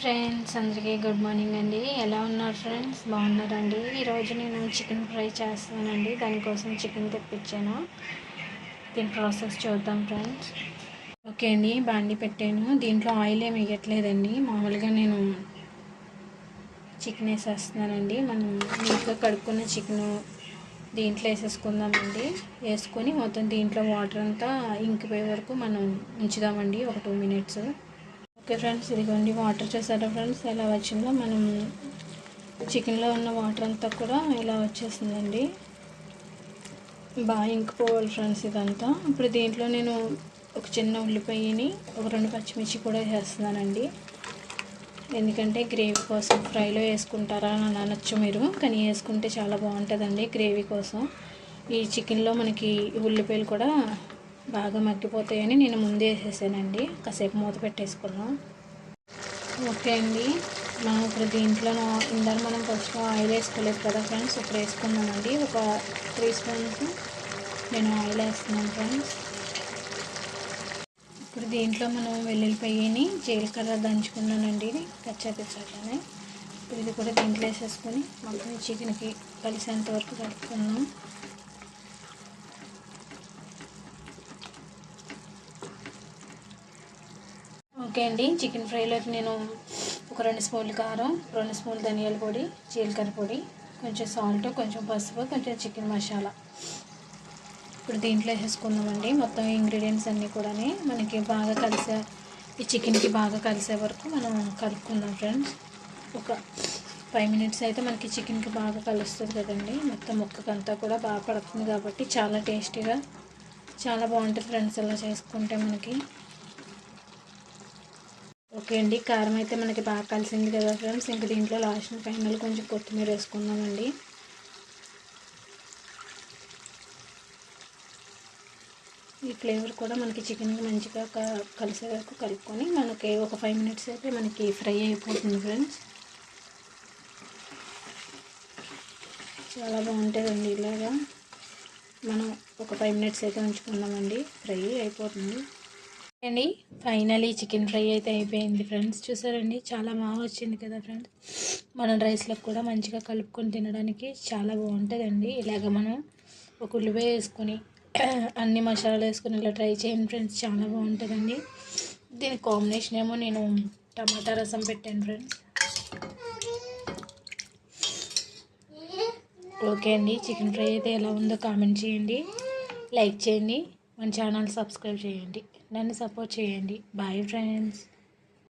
Friends అందరికీ good morning అండి. ఎలా ఉన్నారు ఫ్రెండ్స్? బాగున్నారండి. ఈరోజు నేను చికెన్ ఫ్రై చేస్తానండి. దానికోసం చికెన్ తెప్పించాను. దీని ప్రాసెస్ చూద్దాం ఫ్రెండ్స్. ఓకే అండి బాండి పెట్టాను. దీంట్లో ఆయిల్ ఏమి వేయట్లేదండి. మామూలుగా నేను చికెన్ వేసేస్తున్నానండి. మనం నీట్గా కడుక్కున్న చికెన్ దీంట్లో వేసేసుకుందామండి. వేసుకొని మొత్తం దీంట్లో వాటర్ అంతా ఇంకిపోయే వరకు మనం ఉంచుదామండి. ఒక టూ మినిట్స్. ఓకే ఫ్రెండ్స్ ఇదిగోండి వాటర్ చూసారా ఫ్రెండ్స్. ఎలా వచ్చిందో మనం చికెన్లో ఉన్న వాటర్ అంతా కూడా ఇలా వచ్చేసిందండి. బాగా ఇంకిపోవాలి ఫ్రెండ్స్ ఇదంతా. ఇప్పుడు దీంట్లో నేను ఒక చిన్న ఉల్లిపాయని ఒక రెండు పచ్చిమిర్చి కూడా వేస్తున్నానండి. ఎందుకంటే గ్రేవీ కోసం ఫ్రైలో వేసుకుంటారా అని అనొచ్చు మీరు కానీ వేసుకుంటే చాలా బాగుంటుందండి గ్రేవీ కోసం. ఈ చికెన్లో మనకి ఉల్లిపాయలు కూడా బాగా మగ్గిపోతాయని నేను ముందే వేసేసానండి. కాసేపు మూత పెట్టేసుకున్నాం ఓకే అండి. మనం ఇప్పుడు దీంట్లో ఇందాక మనం ఫస్ట్ ఆయిల్ వేసుకోలేదు కదా ఫ్రెండ్స్ ఇప్పుడు వేసుకున్నామండి ఒక త్రీ స్పూన్స్ నేను ఆయిల్ వేస్తున్నాను ఫ్రెండ్స్. ఇప్పుడు దీంట్లో మనం వెల్లుల్లిపాయని జీలకర్ర దంచుకున్నానండి. కచ్చా పిచ్చాకనే ఇప్పుడు ఇది కూడా దీంట్లో వేసేసుకొని మొత్తం చికెన్కి కలిసేంత వరకు కలుపుకున్నాం ఓకే అండి. చికెన్ ఫ్రైలోకి నేను ఒక రెండు స్పూన్లు కారం రెండు స్పూన్లు ధనియాల పొడి జీలకర్ర పొడి కొంచెం సాల్ట్ కొంచెం పసుపు కొంచెం చికెన్ మసాలా. ఇప్పుడు దీంట్లో వేసుకుందామండి మొత్తం ఇంగ్రీడియంట్స్ అన్నీ కూడా మనకి బాగా కలిసే ఈ చికెన్కి బాగా కలిసే వరకు మనం కలుపుకుందాం ఫ్రెండ్స్ ఒక ఫైవ్ మినిట్స్ అయితే మనకి చికెన్కి బాగా కలుస్తుంది కదండి. మొత్తం ముక్కకంతా కూడా బాగా పడుతుంది కాబట్టి చాలా టేస్టీగా చాలా బాగుంటుంది ఫ్రెండ్స్ అలా చేసుకుంటే మనకి. ఓకే అండి కారం అయితే మనకి బాగా కలిసింది కదా ఫ్రెండ్స్. ఇంకా దీంట్లో లాస్ట్ ఫైనల్ కొంచెం కొత్తిమీర వేసుకుందామండి. ఈ ఫ్లేవర్ కూడా మనకి చికెన్కి మంచిగా కలిసే వరకు కలుపుకొని మనకి ఒక ఫైవ్ మినిట్స్ అయితే మనకి ఫ్రై అయిపోతుంది ఫ్రెండ్స్. చాలా బాగుంటుందండి ఇలాగా. మనం ఒక ఫైవ్ మినిట్స్ అయితే ఉంచుకుందామండి. ఫ్రై అయిపోతుంది. అండి. ఫైనలీ చికెన్ ఫ్రై అయితే అయిపోయింది ఫ్రెండ్స్ చూసారండి? చాలా బాగా వచ్చింది కదా ఫ్రెండ్స్ మనం రైస్లో కూడా మంచిగా కలుపుకొని తినడానికి చాలా బాగుంటుందండి. ఇలాగ మనం ఒక ఉల్లిపాయ వేసుకొని అన్ని మసాలాలు వేసుకొని ఇలా ట్రై చేయండి ఫ్రెండ్స్ చాలా బాగుంటుందండి. దీని కాంబినేషన్ ఏమో నేను టమాటా రసం పెట్టాను ఫ్రెండ్స్ ఓకే అండి. చికెన్ ఫ్రై అయితే ఎలా ఉందో కామెంట్ చేయండి. లైక్ చేయండి. మన ఛానల్ సబ్స్క్రైబ్ చేయండి. నన్ను సపోర్ట్ చేయండి. Bye friends